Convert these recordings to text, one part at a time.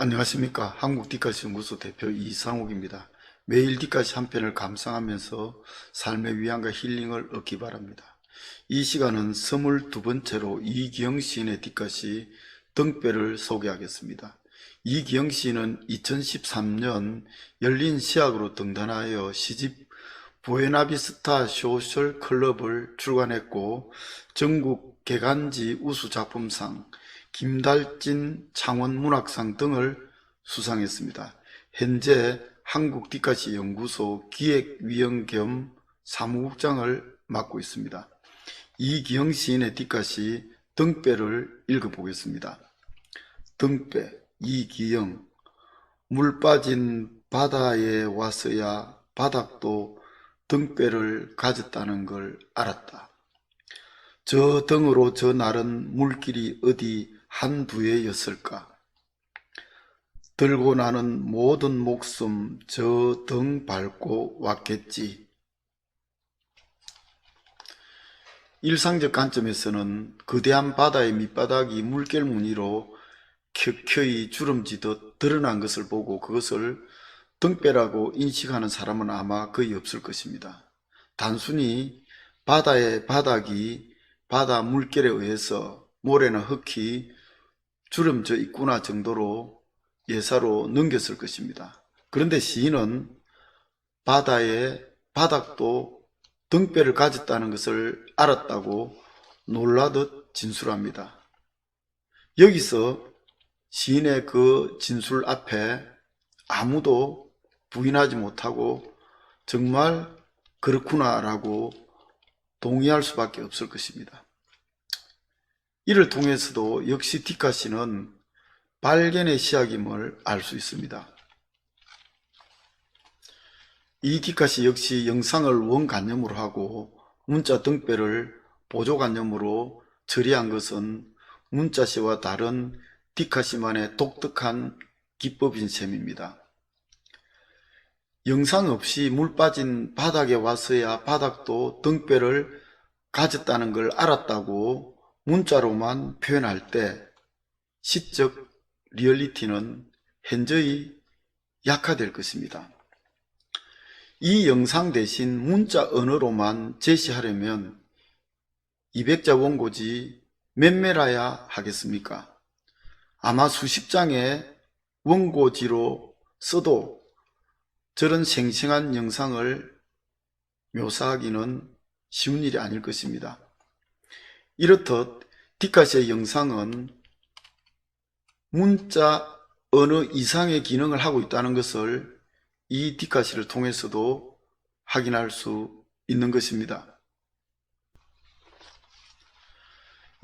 안녕하십니까. 한국 디카시 연구소 대표 이상욱입니다. 매일 디카시 한 편을 감상하면서 삶의 위안과 힐링을 얻기 바랍니다. 이 시간은 22번째로 이기영 시인의 디카시 등배를 소개하겠습니다. 이기영 시인은 2013년 열린 시학으로 등단하여 시집 부에나비스타 소셜 클럽을 출간했고 전국 개간지 우수작품상, 김달진 창원문학상 등을 수상했습니다. 현재 한국디카시 연구소 기획위원 겸 사무국장을 맡고 있습니다. 이기영 시인의 디카시 등배를 읽어보겠습니다. 등배 이기영 물 빠진 바다에 왔어야 바닥도 등배를 가졌다는 걸 알았다. 저 등으로 저 날은 물길이 어디 한두에였을까? 들고 나는 모든 목숨 저 등 밟고 왔겠지. 일상적 관점에서는 거대한 바다의 밑바닥이 물결 무늬로 켜켜이 주름지듯 드러난 것을 보고 그것을 등배라고 인식하는 사람은 아마 거의 없을 것입니다. 단순히 바다의 바닥이 바다 물결에 의해서 모래나 흙이 주름져 있구나 정도로 예사로 넘겼을 것입니다. 그런데 시인은 바다의 바닥도 등배를 가졌다는 것을 알았다고 놀라듯 진술합니다. 여기서 시인의 그 진술 앞에 아무도 부인하지 못하고 정말 그렇구나라고 동의할 수밖에 없을 것입니다. 이를 통해서도 역시 디카 씨는 발견의 시작임을 알 수 있습니다. 이 디카 씨 역시 영상을 원관념으로 하고 문자 등배를 보조관념으로 처리한 것은 문자 씨와 다른 디카 씨만의 독특한 기법인 셈입니다. 영상 없이 물 빠진 바닥에 왔어야 바닥도 등배를 가졌다는 걸 알았다고 문자로만 표현할 때 시적 리얼리티는 현저히 약화될 것입니다. 이 영상 대신 문자 언어로만 제시하려면 200자 원고지 몇 매라야 하겠습니까? 아마 수십 장의 원고지로 써도 저런 생생한 영상을 묘사하기는 쉬운 일이 아닐 것입니다. 이렇듯 디카시의 영상은 문자 언어 이상의 기능을 하고 있다는 것을 이 디카시를 통해서도 확인할 수 있는 것입니다.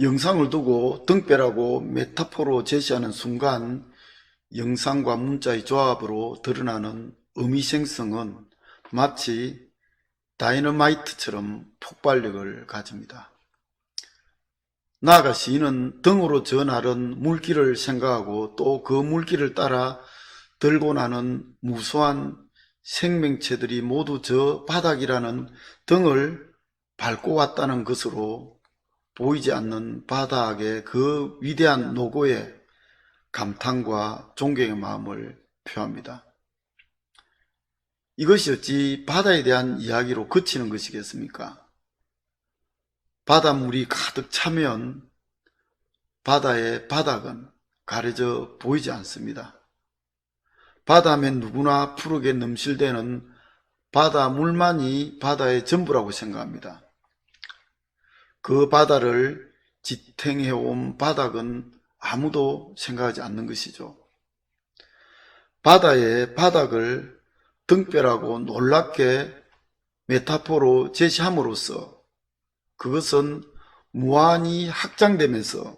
영상을 두고 등배라고 메타포로 제시하는 순간 영상과 문자의 조합으로 드러나는 의미생성은 마치 다이너마이트처럼 폭발력을 가집니다. 나아가 시인은 등으로 저 날은 물길을 생각하고 또 그 물길을 따라 들고 나는 무수한 생명체들이 모두 저 바닥이라는 등을 밟고 왔다는 것으로 보이지 않는 바닥의 그 위대한 노고에 감탄과 존경의 마음을 표합니다. 이것이 어찌 바다에 대한 이야기로 그치는 것이겠습니까? 바닷물이 가득 차면 바다의 바닥은 가려져 보이지 않습니다. 바다면 누구나 푸르게 넘실대는 바다물만이 바다의 전부라고 생각합니다. 그 바다를 지탱해온 바닥은 아무도 생각하지 않는 것이죠. 바다의 바닥을 등뼈라고 놀랍게 메타포로 제시함으로써 그것은 무한히 확장되면서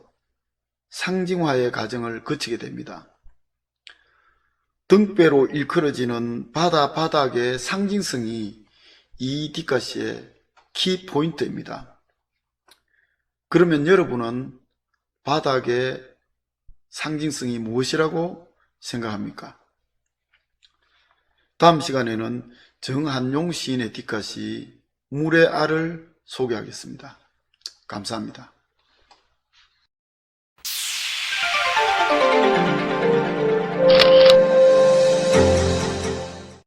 상징화의 과정을 거치게 됩니다. 등배로 일컬어지는 바다 바닥의 상징성이 이 디카시의 키 포인트입니다. 그러면 여러분은 바닥의 상징성이 무엇이라고 생각합니까? 다음 시간에는 정한용 시인의 디카시 물의 알을 소개하겠습니다. 감사합니다.